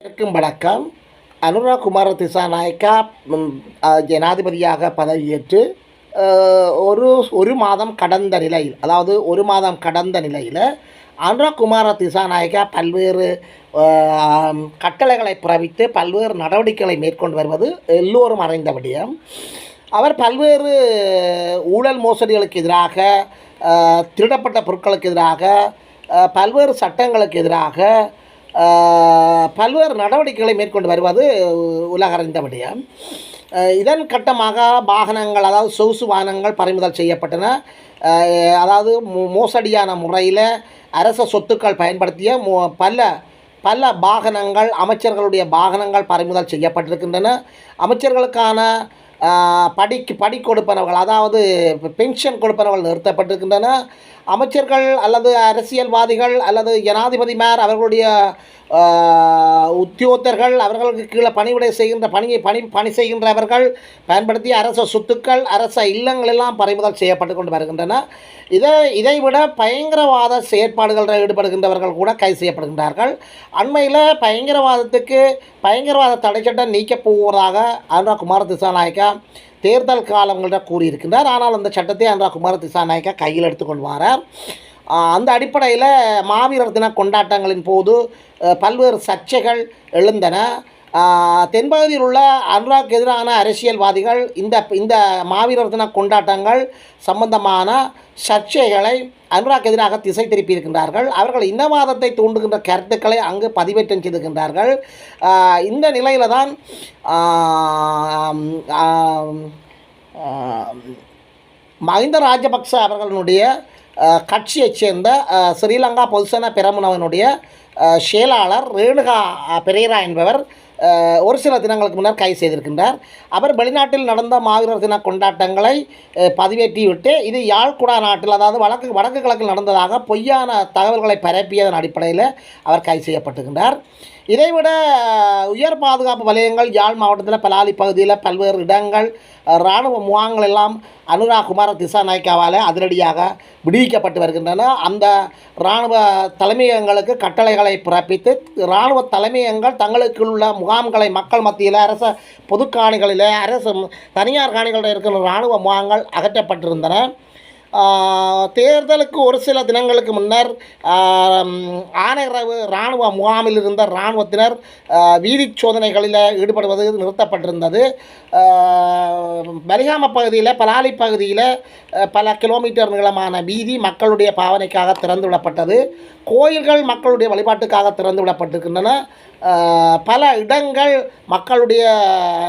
அனைவருக்கும் வணக்கம். அனுரா குமார திசாநாயக்கா ஜனாதிபதியாக பதவியேற்று ஒரு ஒரு மாதம் கடந்த நிலையில் அதாவது ஒரு மாதம் கடந்த நிலையில் அனுரா குமார திசாநாயக்கா பல்வேறு கட்டளைகளை பிறவித்து பல்வேறு நடவடிக்கைகளை மேற்கொண்டு வருவது எல்லோரும் அறிந்த விடயம். அவர் பல்வேறு ஊழல் மோசடிகளுக்கு எதிராக திருடப்பட்ட பொருட்களுக்கு எதிராக பல்வேறு சட்டங்களுக்கு எதிராக பல்வேறு நடவடிக்கைகளை மேற்கொண்டு வருவது உலக அறிந்த இதன் கட்டமாக வாகனங்கள் அதாவது சொகுசு வாகனங்கள் பறிமுதல் செய்யப்பட்டன. அதாவது மோ- மோசடியான முறையில் அரச சொத்துக்கள் பயன்படுத்திய மோ- பல பல வாகனங்கள் அமைச்சர்களுடைய வாகனங்கள் பறிமுதல் செய்யப்பட்டிருக்கின்றன. அமைச்சர்களுக்கான படிக்கு படி கொடுப்பனவர்கள் அதாவது பென்ஷன் கொடுப்பனவர்கள் நிறுத்தப்பட்டிருக்கின்றன. அமைச்சர்கள் அல்லது அரசியல்வாதிகள் அல்லது ஜனாதிபதிமார் அவர்களுடைய உத்தியோகத்தர்கள் அவர்களுக்கு கீழே பணிவிடை செய்கின்ற பணியை பணி பணி செய்கின்றவர்கள் பயன்படுத்திய அரச சொத்துக்கள் அரச இல்லங்கள் எல்லாம் பறிமுதல் செய்யப்பட்டு கொண்டு வருகின்றன. இதை இதைவிட பயங்கரவாத செயற்பாடுகளில் ஈடுபடுகின்றவர்கள் கூட கைது செய்யப்படுகின்றார்கள். அண்மையில் பயங்கரவாதத்துக்கு பயங்கரவாத தடை சட்டம் நீக்கப் போவதாக அனுரா குமார திசாநாயக்கா தேர்தல் காலங்களில் கூறியிருக்கின்றார். ஆனால் அந்த சட்டத்தை அன்றா குமார திசாநாயக்கா கையில் எடுத்துக்கொண்டு வரார். அந்த அடிப்படையில் மாவீரர் தின கொண்டாட்டங்களின் போது பல்வேறு சர்ச்சைகள் எழுந்தன. தென்பகுதியில் உள்ள அனுராக் எதிரான அரசியல்வாதிகள் இந்த இந்த மாவீரர் தின கொண்டாட்டங்கள் சம்பந்தமான சர்ச்சைகளை அனுராக் எதிராக திசை திருப்பியிருக்கின்றார்கள். அவர்கள் இனவாதத்தை தூண்டுகின்ற கருத்துக்களை அங்கு பதிவேற்றம் செய்திருக்கின்றார்கள். இந்த நிலையில் தான் மஹிந்த ராஜபக்ச அவர்களுடைய கட்சியைச் சேர்ந்த ஸ்ரீலங்கா பொதுசன பெரமுனவனுடைய செயலாளர் ரேணுகா பெரேரா என்பவர் ஒரு சில தினங்களுக்கு முன்னர் கைது செய்திருக்கின்றார். அவர் வெளிநாட்டில் நடந்த மாவீரர் தின கொண்டாட்டங்களை பதிவேற்றிவிட்டு இது யாழ்குடா நாட்டில் அதாவது வடக்கு வடக்கு கிழக்கில் நடந்ததாக பொய்யான தகவல்களை பரப்பியதன் அடிப்படையில் அவர் கைது செய்யப்பட்டிருக்கின்றார். இதைவிட உயர் பாதுகாப்பு வலயங்கள் யாழ் மாவட்டத்தில் பலாலி பகுதியில் பல்வேறு இடங்கள் இராணுவ முகாங்கள் எல்லாம் அனுரா குமார திசாநாயக்காவால் அதிரடியாக விடுவிக்கப்பட்டு வருகின்றன. அந்த இராணுவ தலைமையகங்களுக்கு கட்டளைகளை பிறப்பித்து இராணுவ தலைமையகங்கள் தங்களுக்குள்ள முகாம்களை மக்கள் மத்தியில் அரச பொது காணிகளில் அரசு தனியார் காணிகளில் இருக்கிற இராணுவ முகாங்கள் அகற்றப்பட்டிருந்தன. தேர்தலுக்கு ஒரு சில தினங்களுக்கு முன்னர் ஆனையரவு ஆனைரவு இராணுவ முகாமில் இருந்த இராணுவத்தினர் வீதி வீதிச் சோதனைகளில் ஈடுபடுவது நிறுத்தப்பட்டிருந்தது. பலிகாம பகுதியில் பலாலி பகுதியில் பல கிலோமீட்டர் நீளமான வீதி மக்களுடைய பாவனைக்காக திறந்து விடப்பட்டது. கோயில்கள் மக்களுடைய வழிபாட்டுக்காக திறந்து விடப்பட்டிருக்கின்றன. பல இடங்கள் மக்களுடைய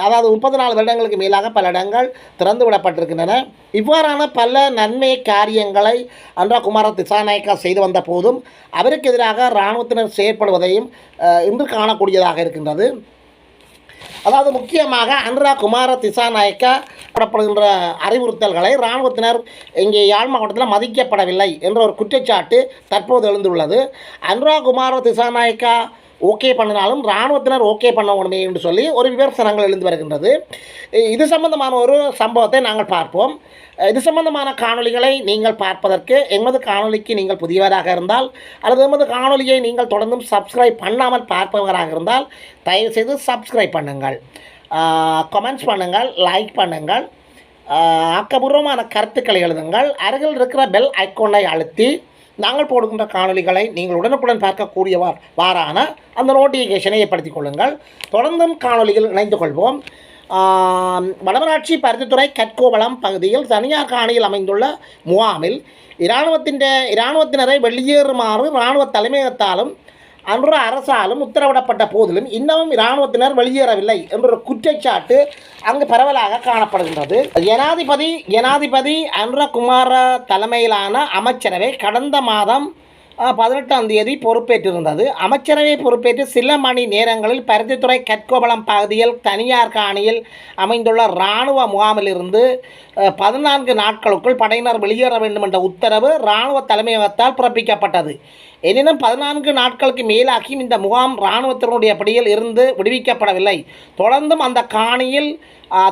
அதாவது முப்பது நாலு வருடங்களுக்கு மேலாக பல இடங்கள் திறந்து விடப்பட்டிருக்கின்றன. இவ்வாறான பல நன்மை காரியங்களை அன்றா குமார திசாநாயக்கா செய்து வந்த போதும் அவருக்கு எதிராக இராணுவத்தினர் செயற்படுவதையும் இன்று காணக்கூடியதாக இருக்கின்றது. அதாவது முக்கியமாக அனுரா குமார திசாநாயக்கா போடப்படுகின்ற அறிவுறுத்தல்களை இராணுவத்தினர் இங்கே யாழ் மாவட்டத்தில் மதிக்கப்படவில்லை என்ற ஒரு குற்றச்சாட்டு தற்போது எழுந்துள்ளது. அனுரா குமார திசாநாயக்கா ஓகே பண்ணினாலும் இராணுவத்தினர் ஓகே பண்ண உடனே என்று சொல்லி ஒரு விமர்சனங்கள் எழுந்து வருகின்றது. இது சம்பந்தமான ஒரு சம்பவத்தை நாங்கள் பார்ப்போம். இது சம்பந்தமான காணொளிகளை நீங்கள் பார்ப்பதற்கு எமது காணொளிக்கு நீங்கள் புதியவராக இருந்தால் அல்லது எமது காணொளியை நீங்கள் தொடர்ந்தும் சப்ஸ்கிரைப் பண்ணாமல் பார்ப்பவராக இருந்தால் தயவுசெய்து சப்ஸ்கிரைப் பண்ணுங்கள். கமெண்ட்ஸ் பண்ணுங்கள் லைக் பண்ணுங்கள். ஆஹ் ஆக்கபூர்வமான கருத்துக்களை எழுதுங்கள். அருகில் இருக்கிற பெல் ஐக்கோனை அழுத்தி நாங்கள் போடுகின்ற காணொளிகளை நீங்கள் உடனுக்குடன் பார்க்கக்கூடியவார் வாரான அந்த நோட்டிஃபிகேஷனை ஏற்படுத்திக் கொள்ளுங்கள். தொடர்ந்தும் காணொளிகள் இணைந்து கொள்வோம். வடமராட்சி பருத்தித்துறை கற்கோவளம் பகுதியில் தனியார் காணியில் அமைந்துள்ள முகாமில் இராணுவத்தின் இராணுவத்தினரை வெளியேறுமாறு இராணுவ தலைமையகத்தாலும் அன்று அரசாலும் உத்தரவிடப்பட்ட போதிலும் இன்னமும் இராணுவத்தினர் வெளியேறவில்லை என்ற குற்றச்சாட்டு அங்கு பரவலாக காணப்படுகின்றது. ஜனாதிபதி ஜனாதிபதி அனுரகுமார தலைமையிலான அமைச்சரவை கடந்த மாதம் பதினெட்டாம் தேதி பொறுப்பேற்றிருந்தது. அமைச்சரவை பொறுப்பேற்று சில மணி நேரங்களில் பருத்தித்துறை கற்கோபலம் பகுதியில் தனியார் காணியில் அமைந்துள்ள இராணுவ முகாமிலிருந்து பதினான்கு நாட்களுக்குள் படையினர் வெளியேற வேண்டும் என்ற உத்தரவு இராணுவ தலைமையகத்தால் பிறப்பிக்கப்பட்டது. எனினும் பதினான்கு நாட்களுக்கு மேலாகியும் இந்த முகாம் இராணுவத்தினுடைய படியில் இருந்து விடுவிக்கப்படவில்லை. தொடர்ந்தும் அந்த காணியில்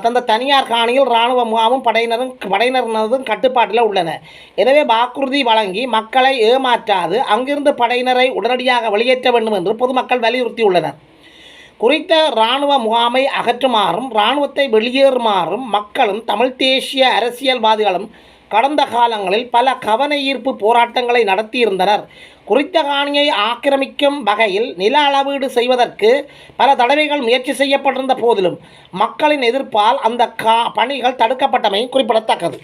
தந்த தனியார் காணியில் இராணுவ முகாமும் படையினரும் படையினரினதும் கட்டுப்பாட்டில் உள்ளன. எனவே வாக்குறுதி வழங்கி மக்களை ஏமாற்றாது அங்கிருந்து படையினரை உடனடியாக வெளியேற்ற வேண்டும் என்று பொதுமக்கள் வலியுறுத்தியுள்ளனர். குறித்த இராணுவ முகாமை அகற்றுமாறும் இராணுவத்தை வெளியேறுமாறும் மக்களும் தமிழ் தேசிய அரசியல்வாதிகளும் கடந்த காலங்களில் பல கவன ஈர்ப்பு போராட்டங்களை நடத்தியிருந்தனர். குறித்த காணியை ஆக்கிரமிக்கும் வகையில் நில அளவீடு செய்வதற்கு பல தடவைகள் முயற்சி செய்யப்பட்டிருந்த போதிலும் மக்களின் எதிர்ப்பால் அந்த கா பணிகள் தடுக்கப்பட்டமை குறிப்பிடத்தக்கது.